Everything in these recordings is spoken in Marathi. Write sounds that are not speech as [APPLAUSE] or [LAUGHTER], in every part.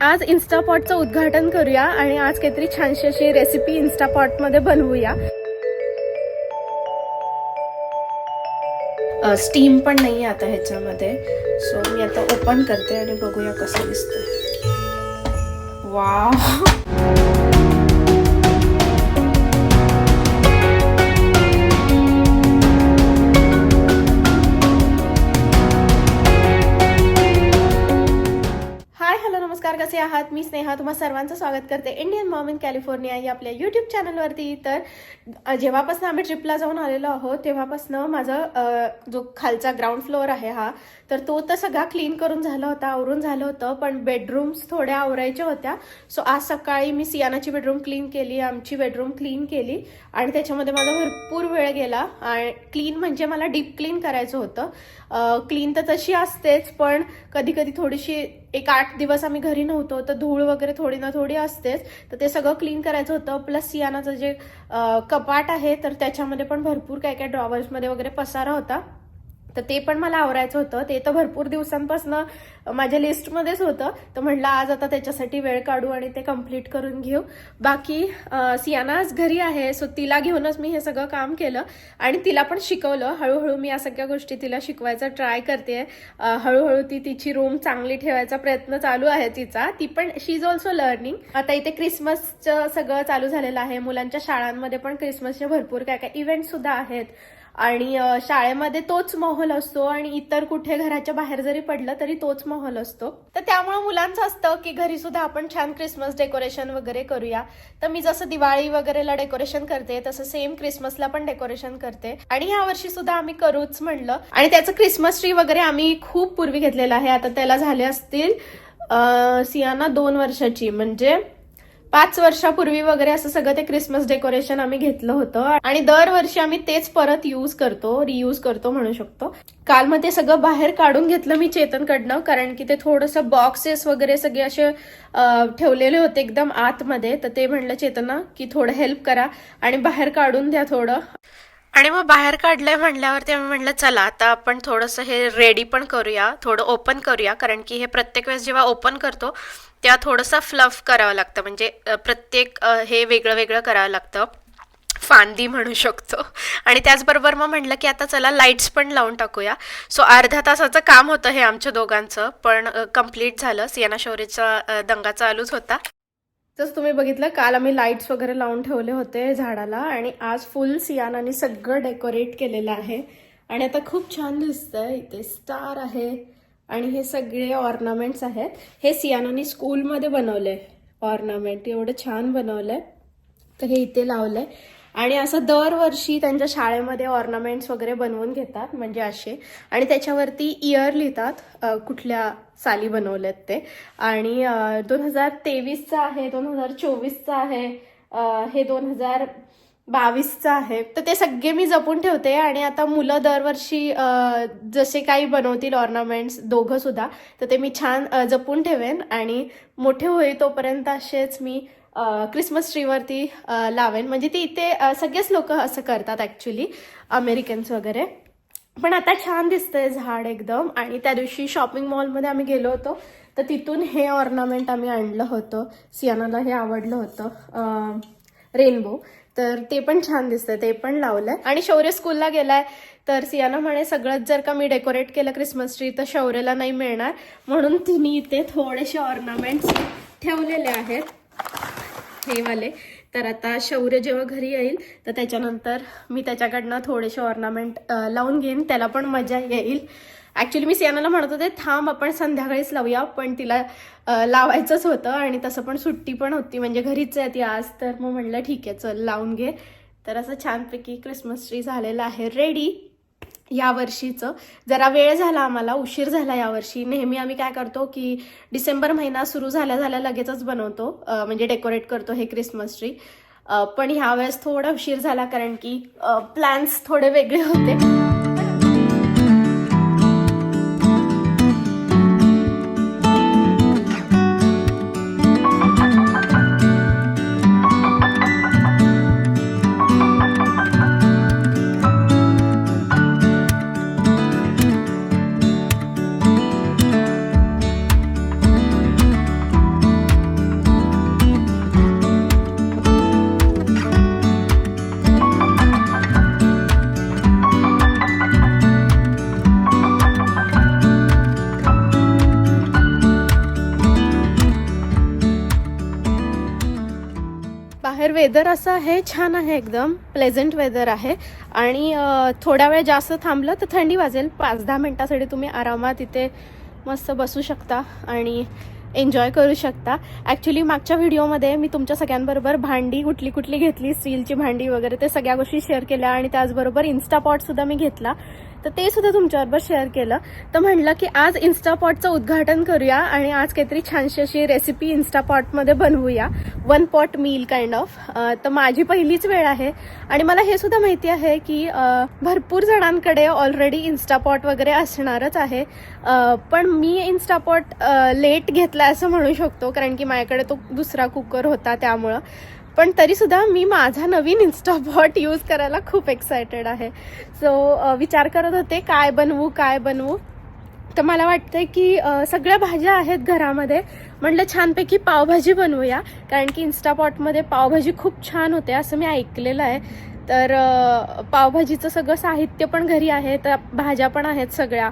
आज इन्स्टापॉटचं उद्घाटन करूया आणि आज काहीतरी छानशी अशी रेसिपी इन्स्टापॉटमध्ये बनवूया. स्टीम पण नाही आता ह्याच्यामध्ये. सो मी आता ओपन करते आणि बघूया कसं दिसतं वा कसे आहात? मी स्नेहा तुम्हा सर्वांचं स्वागत करते इंडियन मॉम इन कॅलिफोर्निया या आपल्या यूट्यूब चॅनलवरती तर जेव्हापासून आम्ही ट्रिपला जाऊन आलेलो आहोत तेव्हापासून माझं जो खालचा ग्राउंड फ्लोअर आहे हा तर तो तर सगळा क्लीन करून झाला होता आवरून झालं होतं पण बेडरूम्स थोड्या आवरायच्या होत्या. सो आज सकाळी मी सियानाची बेडरूम क्लीन केली आमची बेडरूम क्लीन केली आणि त्याच्यामध्ये माझा भरपूर वेळ गेला. आणि क्लीन म्हणजे मला डीप क्लीन करायचं होतं. क्लीन तर तशी असतेच पण कधी कधी थोडीशी एक आठ दिवस आम्ही घरी नव्हतो तर धूळ वगैरे थोडी ना थोडी असतेच. तर ते सगळं क्लीन करायचं होतं. प्लस सियानाचं जे कपाट आहे तर त्याच्यामध्ये पण भरपूर काय काय ड्रॉवर्समध्ये वगैरे पसारा होता. तर ते पण मला आवरायचं होतं. ते तर भरपूर दिवसांपासून माझ्या लिस्टमध्येच होतं. तर म्हटलं आज आता त्याच्यासाठी वेळ काढू आणि ते कंप्लीट करून घेऊ. बाकी सियानाच सियाना आज घरी आहे सो तिला घेऊनच मी हे सगळं काम केलं आणि तिला पण शिकवलं. हळूहळू मी या सगळ्या गोष्टी तिला शिकवायचा ट्राय करते. हळूहळू ती तिची रूम चांगली ठेवायचा प्रयत्न चालू आहे तिचा. ती पण शी इज ऑल्सो लर्निंग आता इथे क्रिसमसचं सगळं चालू झालेलं आहे. मुलांच्या शाळांमध्ये पण क्रिसमसचे भरपूर काय काय इव्हेंट सुद्धा आहेत. आणि शाळेमध्ये तोच माहोल असतो आणि इतर कुठे घराच्या बाहेर जरी पडलं तरी तोच माहोल असतो. तर त्यामुळे मुलांचं असतं की घरी सुद्धा आपण छान क्रिसमस डेकोरेशन वगैरे करूया. तर मी जसं दिवाळी वगैरेला डेकोरेशन करते तसं सेम क्रिसमसला पण डेकोरेशन करते. आणि ह्या वर्षी सुद्धा आम्ही करूच म्हणलं. आणि त्याचं क्रिसमस ट्री वगैरे आम्ही खूप पूर्वी घेतलेलं आहे. आता त्याला झाले असतील सियाना दोन वर्षाची. म्हणजे पाच वर्षापूर्वी वगैरे असं सगळं ते क्रिसमस डेकोरेशन आम्ही घेतलं होतं. आणि दरवर्षी आम्ही तेच परत यूज करतो रियूज करतो म्हणू शकतो. काल मग ते सगळं बाहेर काढून घेतलं मी चेतनकडनं कारण की ते थोडंसं बॉक्सेस वगैरे सगळे असे ठेवलेले होते एकदम आतमध्ये. तर ते म्हणलं चेतना की थोडं हेल्प करा आणि बाहेर काढून द्या थोडं. आणि मग बाहेर काढलंय म्हणल्यावर ते म्हणलं चला आता आपण थोडंसं हे रेडी पण करूया थोडं ओपन करूया. कारण की हे प्रत्येक वेळेस जेव्हा ओपन करतो तेव्हा थोडंसं फ्लफ करावं लागतं. म्हणजे प्रत्येक हे वेगळं वेगळं करावं लागतं. फांदी म्हणू शकतो. आणि त्याचबरोबर मग म्हटलं की आता चला लाईट्स पण लावून टाकूया. सो अर्ध्या तासाचं काम होतं हे आमच्या दोघांचं पण कंप्लीट झालं. सियाना शौर्यचा दंगा चालूच होता. जसं तुम्ही बघितलं काल आम्ही लाईट्स वगैरे लावून ठेवले होते झाडाला आणि आज फुल सियानाने सगळं डेकोरेट केलेलं आहे. आणि आता खूप छान दिसतंय इथे स्टार आहे आणि हे सगळे ऑर्नामेंट्स आहेत. हे सियानाने स्कूलमध्ये बनवले ऑर्नामेंट एवढं छान बनवलंय. तर हे इथे लावलंय. आणि असं दरवर्षी त्यांच्या शाळेमध्ये ऑर्नामेंट्स वगैरे बनवून घेतात म्हणजे असे. आणि त्याच्यावरती इयर लिहितात कुठल्या साली बनवलेत ते. आणि दोन हजार तेवीसचं आहे दोन हजार चोवीसचं आहे हे दोन हजार बावीसचं आहे. तर ते सगळे मी जपून ठेवते आणि आता मुलं दरवर्षी जसे काही बनवतील ऑर्नामेंट्स दोघंसुद्धा तर ते मी छान जपून ठेवेन. आणि मोठे होईल तोपर्यंत असेच मी क्रिसमस ट्रीवरती लावेन. म्हणजे ती इथे सगळेच लोक असं करतात ॲक्च्युली अमेरिकन्स वगैरे. पण आता छान दिसतंय झाड एकदम. आणि त्या दिवशी शॉपिंग मॉलमध्ये आम्ही गेलो होतो. तर तिथून हे ऑर्नामेंट आम्ही आणलं होतं. सियानाला हे आवडलं होतं. रेनबो तर ते पण छान दिसतंय. ते पण लावलंय. आणि शौर्य स्कूलला गेलाय. तर सियाना म्हणे सगळंच जर का मी डेकोरेट केलं क्रिसमस ट्री तर शौर्यला नाही मिळणार. म्हणून तिने इथे थोडेसे ऑर्नामेंट्स ठेवलेले आहेत. हे वाले तर आता शौर्य जेव्हा घरी येईल तर त्याच्यानंतर मी त्याच्याकडनं थोडेसे ऑर्नामेंट लावून घेईन. त्याला पण मजा येईल. ॲक्च्युली मी सियानाला म्हणत होते थांब आपण संध्याकाळीच लावूया. पण तिला लावायचंच होतं आणि तसं पण सुट्टी पण होती. म्हणजे घरीच आहे ती आज तर मग म्हणलं ठीक आहे चल लावून घे. तर असं छानपैकी क्रिसमस ट्री झालेलं आहे. रेडी या वर्षीचं. जरा वेळ झाला आम्हाला उशीर झाला यावर्षी नेहमी आम्ही काय करतो की डिसेंबर महिना सुरू झाल्या झाल्या लगेचच बनवतो म्हणजे डेकोरेट करतो हे क्रिसमस ट्री. पण ह्यावेळेस थोडा उशीर झाला कारण की प्लॅन्स थोडे वेगळे होते. तर वेदर असं आहे छान आहे एकदम. प्लेझंट वेदर आहे. आणि थोड्या थोडा वेळ जास्त थांबलं तर थंडी वाजेल. पाच दहा मिनटासाठी तुम्ही आरामात इथे मस्त बसू शकता आणि एन्जॉय करू शकता. ॲक्च्युली मागच्या व्हिडिओमध्ये मी तुमच्या सगळ्यांबरोबर भांडी कुठली कुठली घेतली स्टीलची भांडी वगैरे ते सगळ्या गोष्टी शेअर केल्या आणि त्याचबरोबर इन्स्टापॉटसुद्धा मी घेतला. तर ते सुद्धा तुमच्याबरोबर शेअर केलं. तर म्हणलं की आज इन्स्टापॉटचं उद्घाटन करूया आणि आज काहीतरी छानशी अशी रेसिपी इन्स्टापॉटमध्ये बनवूया. One pot meal kind of तर माझी पहिलीच वेळ आहे. आणि मला हे सुद्धा माहिती आहे की भरपूर जणांकडे ऑलरेडी इन्स्टापॉट वगैरे असणारच आहे. पण मी इन्स्टापॉट लेट घेतला असं म्हणू शकतो कारण की माझ्याकडे तो दुसरा कुकर होता त्यामुळं. पण तरीसुद्धा मी माझा नवीन इन्स्टाबॉट यूज करायला खूप एक्सायटेड आहे. सो विचार करत होते काय बनवू काय बनवू? तर मला वाटतंय की सगळ्या भाज्या आहेत घरामध्ये. म्हटलं छानपैकी पावभाजी बनवूया कारण की इन्स्टापॉटमध्ये पावभाजी खूप छान होते असं मी ऐकलेलं आहे. तर पावभाजीचं सगळं साहित्य पण घरी आहे तर भाज्या पण आहेत सगळ्या.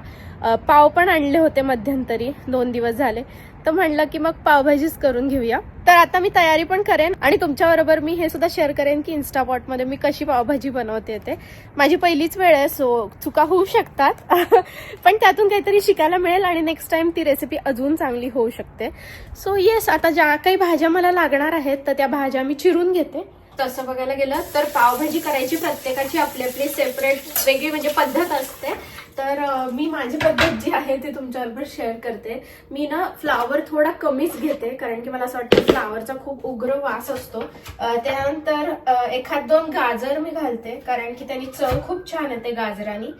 पाव पण आणले होते मध्यंतरी दोन दिवस झाले. तर म्हणलं की मग पावभाजीच करून घेऊया. तर आता मी तयारी पण करेन आणि तुमच्याबरोबर मी हे सुद्धा शेअर करेन की इन्स्टापॉटमध्ये मी कशी पावभाजी बनवते ते. माझी पहिलीच वेळ आहे सो चुका होऊ शकतात. [LAUGHS] पण त्यातून काहीतरी शिकायला मिळेल आणि नेक्स्ट टाइम ती रेसिपी अजून चांगली होऊ शकते. सो येस आता ज्या काही भाज्या मला लागणार आहेत तर त्या भाज्या मी चिरून घेते. तसं बघायला गेलं तर पावभाजी करायची प्रत्येकाची आपली आपली सेपरेट वेगळी म्हणजे पद्धत असते. तर मी माझी पद्धत जी आहे ती तुमच्याबरोबर शेअर करते. मी ना फ्लावर थोडा कमीच घेते कारण की मला असं वाटतं फ्लावरचा खूप उग्र वास असतो. त्यानंतर एखाद दोन गाजर मी घालते कारण की त्यांनी चव खूप छान येते गाजरानी.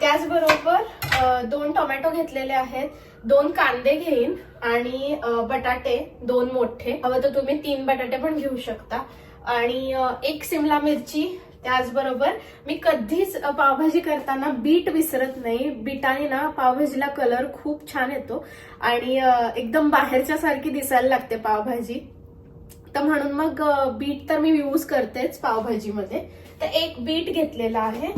त्याचबरोबर दोन टोमॅटो घेतलेले आहेत दोन कांदे घेईन आणि बटाटे दोन मोठे. हवं तर तुम्ही तीन बटाटे पण घेऊ शकता. आणि एक सिमला मिरची त्याचबरोबर मी कधीच पावभाजी करताना बीट विसरत नाही. बीटाने ना पावभाजीला कलर खूप छान येतो आणि एकदम बाहेरच्या सारखी दिसायला लागते पावभाजी. तर म्हणून मग बीट तर मी यूज करतेच पावभाजीमध्ये. तर एक बीट घेतलेला आहे.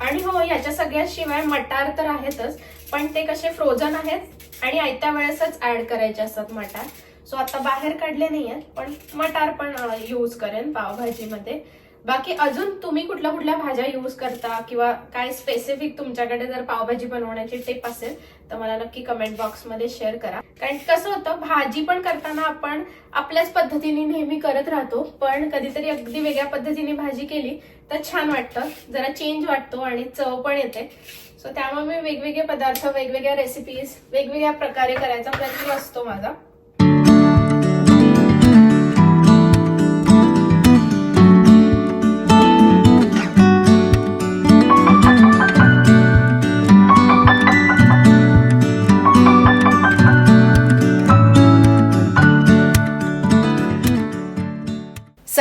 आणि हो याच्या सगळ्याशिवाय मटार तर आहेतच पण ते कसे फ्रोझन आहेत आणि आयत्या वेळेसच ऍड करायचे असतात मटार. सो आता बाहेर काढले नाही आहेत पण मटार पण यूज करेन पावभाजीमध्ये. बाकी अजून तुम्ही कुठल्या कुठल्या भाज्या यूज करता किंवा काय स्पेसिफिक तुमच्याकडे जर पावभाजी बनवण्याची टिप असेल तर मला नक्की कमेंट बॉक्समध्ये शेअर करा. कारण कसं होतं भाजी पण करताना आपण आपल्याच पद्धतीने नेहमी करत राहतो पण कधीतरी अगदी वेगळ्या पद्धतीने भाजी केली तर छान वाटतं. जरा चेंज वाटतो आणि चव पण येते. सो त्यामुळे मी वेगवेगळे पदार्थ वेगवेगळ्या रेसिपीज वेगवेगळ्या प्रकारे करायचा प्रयत्न असतो माझा.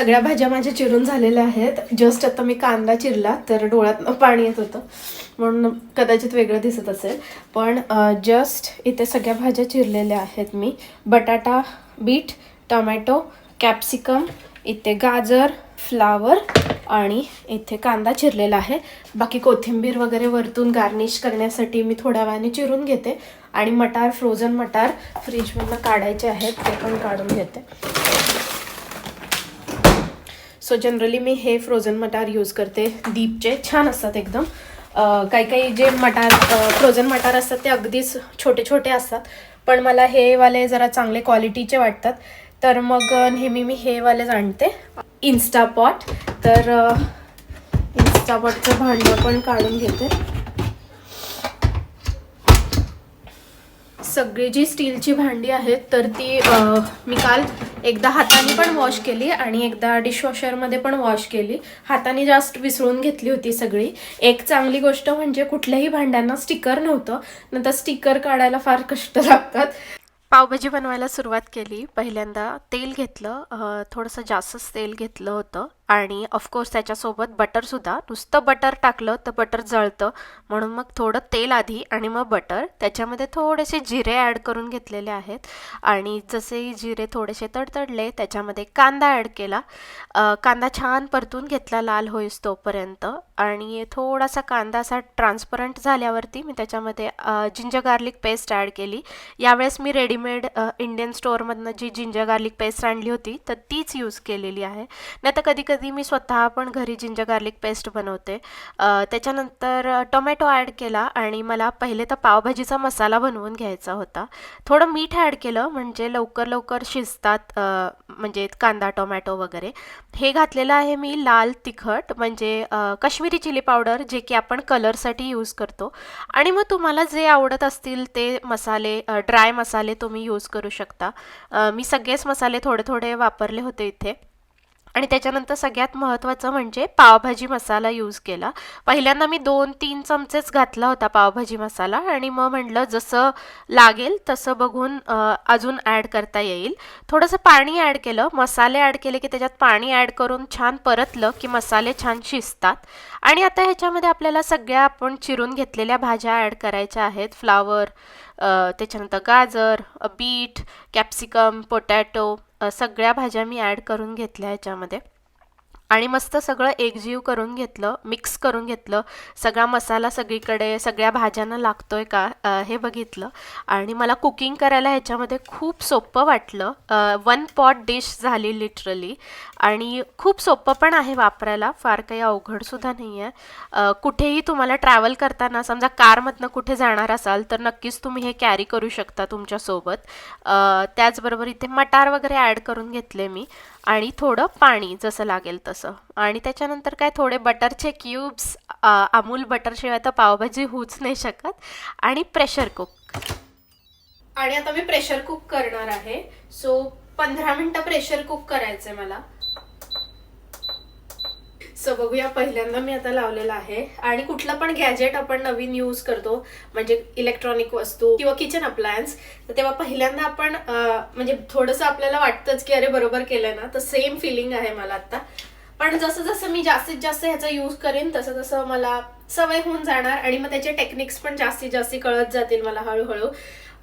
सगळ्या भाज्या माझ्या चिरून झालेल्या आहेत. जस्ट आता मी कांदा चिरला तर डोळ्यात पाणी येत होतं. म्हणून कदाचित वेगळं दिसत असेल. पण जस्ट इथे सगळ्या भाज्या चिरलेल्या आहेत मी. बटाटा बीट टोमॅटो कॅप्सिकम इथे गाजर फ्लावर आणि इथे कांदा चिरलेला आहे. बाकी कोथिंबीर वगैरे वरतून गार्निश करण्यासाठी मी थोड्या वेळाने चिरून घेते. आणि मटार फ्रोझन मटार फ्रीजमधनं काढायचे आहेत ते पण काढून घेते. सो जनरली मी हे फ्रोझन मटार यूज करते. दीपचे. छान असतात एकदम. काही काही जे मटार फ्रोझन मटार असतात ते अगदीच छोटे छोटे असतात. पण मला हे वाले जरा चांगले क्वालिटीचे वाटतात. तर मग नेहमी मी हे वालेच आणते. इन्स्टापॉट तर इन्स्टापॉटचं भांडं पण काढून घेते. सगळी जी स्टीलची भांडी आहेत तर ती मी काल एकदा हाताने पण वॉश केली आणि एकदा डिशवॉशरमध्ये पण वॉश केली. हाताने जास्त विसळून घेतली होती सगळी. एक चांगली गोष्ट म्हणजे कुठल्याही भांड्यांना स्टिकर नव्हतं. नंतर स्टिकर काढायला फार कष्ट लागतात. पावभाजी बनवायला सुरुवात केली. पहिल्यांदा तेल घेतलं. थोडंसं जास्तच तेल घेतलं होतं. आणि ऑफकोर्स त्याच्यासोबत बटरसुद्धा नुसतं बटर टाकलं तर बटर जळतं. म्हणून मग थोडं तेल आधी आणि मग बटर त्याच्यामध्ये थोडेसे जिरे ॲड करून घेतलेले आहेत. आणि जसे जिरे थोडेसे तडतडले त्याच्यामध्ये कांदा ॲड केला. कांदा छान परतून घेतला लाल होईस तोपर्यंत. आणि थोडासा कांदा असा ट्रान्सपरंट झाल्यावरती मी त्याच्यामध्ये जिंजर गार्लिक पेस्ट ॲड केली. यावेळेस मी रेडीमेड इंडियन स्टोअरमधनं जी जिंजर गार्लिक पेस्ट आणली होती तर तीच यूज केलेली आहे. नाही तर कधी कधी मी स्वतः पण घरी जिंजर गार्लिक पेस्ट बनवते. त्याच्यानंतर टोमॅटो ॲड केला आणि मला पहिले तर पावभाजीचा मसाला बनवून घ्यायचा होता. थोडं मीठ ॲड केलं म्हणजे लवकर लवकर शिजतात म्हणजे कांदा टोमॅटो वगैरे. हे घातलेलं आहे मी लाल तिखट म्हणजे अ, काश्मीरी चिली पावडर जे की आपण कलरसाठी यूज करतो. आणि मग तुम्हाला जे आवडत असतील ते मसाले ड्राय मसाले तुम्ही यूज करू शकता. मी सगळेच मसाले थोडे थोडे वापरले होते इथे. आणि त्याच्यानंतर सगळ्यात महत्त्वाचं म्हणजे पावभाजी मसाला यूज केला. पहिल्यांदा मी दोन तीन चमचेच घातला होता पावभाजी मसाला आणि मग म्हटलं जसं लागेल तसं बघून अजून ॲड करता येईल. थोडंसं पाणी ॲड केलं. मसाले ॲड केले की त्याच्यात पाणी ॲड करून छान परतलं की मसाले छान शिजतात. आणि आता ह्याच्यामध्ये आपल्याला सगळ्या आपण चिरून घेतलेल्या भाज्या ॲड करायच्या आहेत. फ्लावर त्याच्यानंतर गाजर बीट कॅप्सिकम पोटॅटो सगळ्या भाज्या मी ॲड करून घेतल्या ह्याच्यामध्ये आणि मस्त सगळं एकजीव करून घेतलं मिक्स करून घेतलं. सगळा मसाला सगळीकडे सगळ्या भाज्यांना लागतो आहे का हे बघितलं. आणि मला कुकिंग करायला ह्याच्यामध्ये खूप सोपं वाटलं. वन पॉट डिश झाली लिटरली आणि खूप सोपं पण आहे वापरायला. फार काही अवघडसुद्धा नाही आहे कुठेही तुम्हाला ट्रॅव्हल करताना समजा कारमधनं कुठे जाणार असाल तर नक्कीच तुम्ही हे कॅरी करू शकता तुमच्यासोबत. त्याचबरोबर इथे मटार वगैरे ॲड करून घेतले मी. आणि थोडं पाणी जसं लागेल तसं. आणि त्याच्यानंतर काय थोडे बटरचे क्यूब्स अमूल बटरशिवाय तर पावभाजी होऊच नाही शकत. आणि प्रेशर कुक. आणि आता मी प्रेशर कुक करणार आहे. सो पंधरा मिनटं प्रेशर कुक करायचं आहे मला. सो बघूया पहिल्यांदा मी आता लावलेला आहे. आणि कुठलं पण गॅजेट आपण नवीन यूज करतो म्हणजे इलेक्ट्रॉनिक वस्तू किंवा किचन अप्लायन्स तर तेव्हा पहिल्यांदा आपण म्हणजे थोडंसं आपल्याला वाटतंच की अरे बरोबर केलंय ना तर सेम फिलिंग आहे मला आता. पण जसं जसं मी जास्तीत जास्त ह्याचा यूज करेन तसं तसं मला सवय होऊन जाणार आणि मग त्याचे टेक्निक्स पण जास्तीत जास्त कळत जातील मला हळूहळू.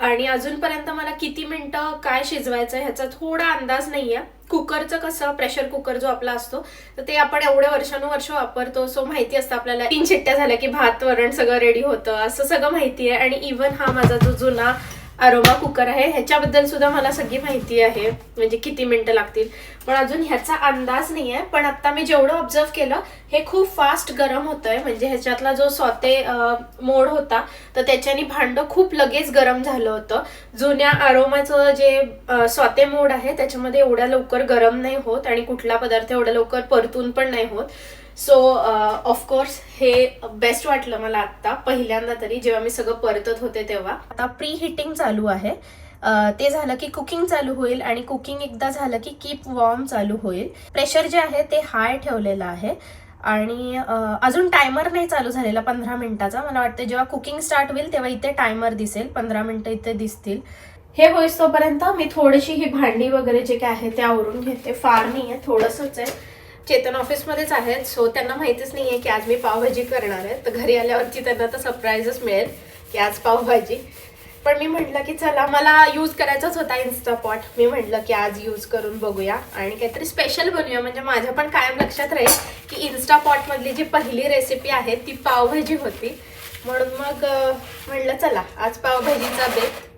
आणि अजूनपर्यंत मला किती मिनटं काय शिजवायचं ह्याचा थोडा अंदाज नाही आहे कुकरचं कसं प्रेशर कुकर जो आपला असतो तर ते आपण एवढ्या वर्षानुवर्ष वापरतो. सो माहिती असतं आपल्याला तीन शिट्ट्या झाल्या की भात वरण सगळं रेडी होतं. असं सगळं माहिती आहे आणि इवन हा माझा जो जुना अरोमा कुकर आहे. ह्याच्याबद्दल सुद्धा मला सगळी माहिती आहे. म्हणजे किती मिनटं लागतील. पण अजून ह्याचा अंदाज नाही आहे पण आता मी जेवढं ऑब्झर्व केलं हे खूप फास्ट गरम होतंय. म्हणजे ह्याच्यातला जो स्वते मोड होता तर त्याच्याने भांडं खूप लगेच गरम झालं होतं. जुन्या अरोमाचं जे अ, स्वते मोड आहे त्याच्यामध्ये एवढ्या लवकर गरम नाही होत आणि कुठला पदार्थ एवढ्या लवकर परतून पण नाही होत. सो ऑफकोर्स uh, हे बेस्ट वाटलं मला आत्ता पहिल्यांदा तरी जेव्हा मी सगळं परतत होते तेव्हा. आता प्री हिटिंग चालू आहे. Uh, ते झालं की कुकिंग चालू होईल आणि कुकिंग एकदा झालं की कीप वॉर्म चालू होईल. प्रेशर जे आहे ते हाय ठेवलेलं आहे. आणि uh, अजून टायमर नाही चालू झालेला पंधरा मिनिटाचा. मला वाटतं जेव्हा कुकिंग स्टार्ट होईल तेव्हा इथे टायमर दिसेल. पंधरा मिनिटं इथे दिसतील. हे होईस तोपर्यंत मी थोडीशी ही भांडी वगैरे जे काय आहे ते आवरून घेते. फार नाही आहे थोडंसंच आहे. चेतन ऑफिसमध्येच आहेत. सो त्यांना माहितीच नाही आहे की आज मी पावभाजी करणार आहे. तर घरी आल्यावरती त्यांना तर सरप्राईजच मिळेल की आज पावभाजी. पण मी म्हटलं की चला मला यूज करायचाच होता इन्स्टापॉट मी म्हटलं की आज यूज करून बघूया आणि काहीतरी स्पेशल बनवूया म्हणजे माझ्या पण कायम लक्षात राहील की इन्स्टापॉटमधली जी पहिली रेसिपी आहे ती पावभाजी होती. म्हणून मग म्हटलं चला आज पावभाजीचा बेत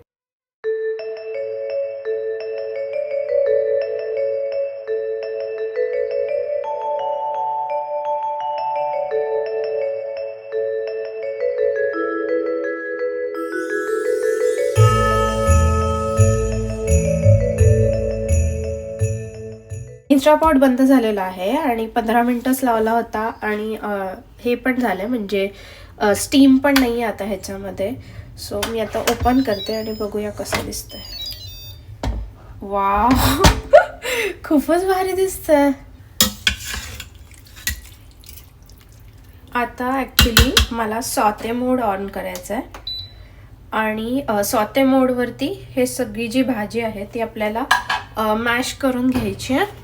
इन्स्टापॉट बंद झालेला आहे आणि पंधरा मिनटंच लावला होता आणि हे पण झालं म्हणजे स्टीम पण नाही आहे आता ह्याच्यामध्ये. सो मी आता ओपन करते आणि बघूया कसं दिसतंय. वा [LAUGHS] खूपच भारी दिसतंय. आता ॲक्च्युली मला सॉते मोड ऑन करायचा आहे आणि सॉते मोडवरती हे सगळी जी भाजी आहे ती आपल्याला मॅश करून घ्यायची आहे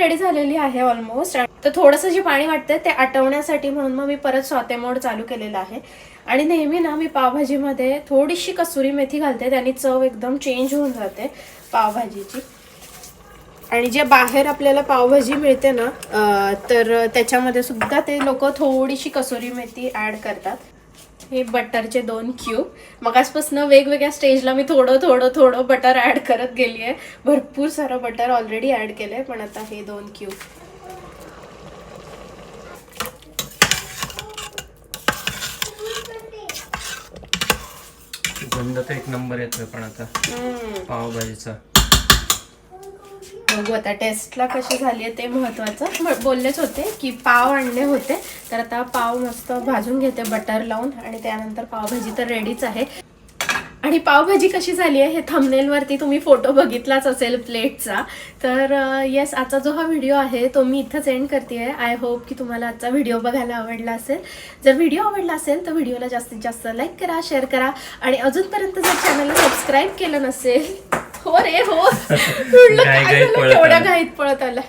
रेडी झालेली आहे ऑलमोस्ट तर थोडंसं जे पाणी वाटतंय ते आटवण्यासाठी म्हणून मग मी परत स्वाते मोड चालू केलेला आहे. आणि नेहमी ना मी पावभाजीमध्ये थोडीशी कसुरी मेथी घालते त्याने चव एकदम चेंज होऊन जाते पावभाजीची. आणि जे बाहेर आपल्याला पावभाजी मिळते ना तर त्याच्यामध्ये सुद्धा ते लोक थोडीशी कसुरी मेथी ॲड करतात. हे बटरचे दोन क्यूब. मगासपासून वेगवेगळ्या स्टेजला मी थोडं थोडं थोडं बटर ॲड करत गेली आहे भरपूर सारं बटर ऑलरेडी ॲड केलं आहे पण आता हे दोन क्यूब. गंध तर एक नंबर येतोय पण आता. पावभाजीचा. बघू आता टेस्टला कशी झाली आहे ते महत्वाचं. बोललेच होते की पाव आणले होते. तर आता पाव मस्त भाजून घेते बटर लावून आणि त्यानंतर पावभाजी तर रेडीच आहे. आणि पावभाजी कशी झाली आहे हे थंबनेलवरती तुम्ही फोटो बघितलाच असेल प्लेटचा तर येस आजचा जो हा व्हिडिओ आहे तो मी इथंच एंड करते आहे आय होप की तुम्हाला आजचा व्हिडिओ बघायला आवडला असेल. जर व्हिडिओ आवडला असेल तर व्हिडिओला जास्तीत जास्त लाईक करा शेअर करा आणि अजूनपर्यंत जर चॅनलला सबस्क्राईब केलं नसेल हो रे हो. [LAUGHS] काय झालं. घाईत पळत आला.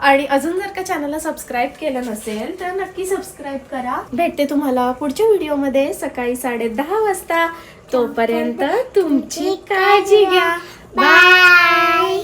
आणि अजून जर का चॅनलला सबस्क्राईब केलं नसेल तर नक्की सबस्क्राईब करा. भेटते तुम्हाला पुढच्या व्हिडिओमध्ये सकाळी साडे दहा वाजता. तोपर्यंत तुमची काळजी घ्या. बाय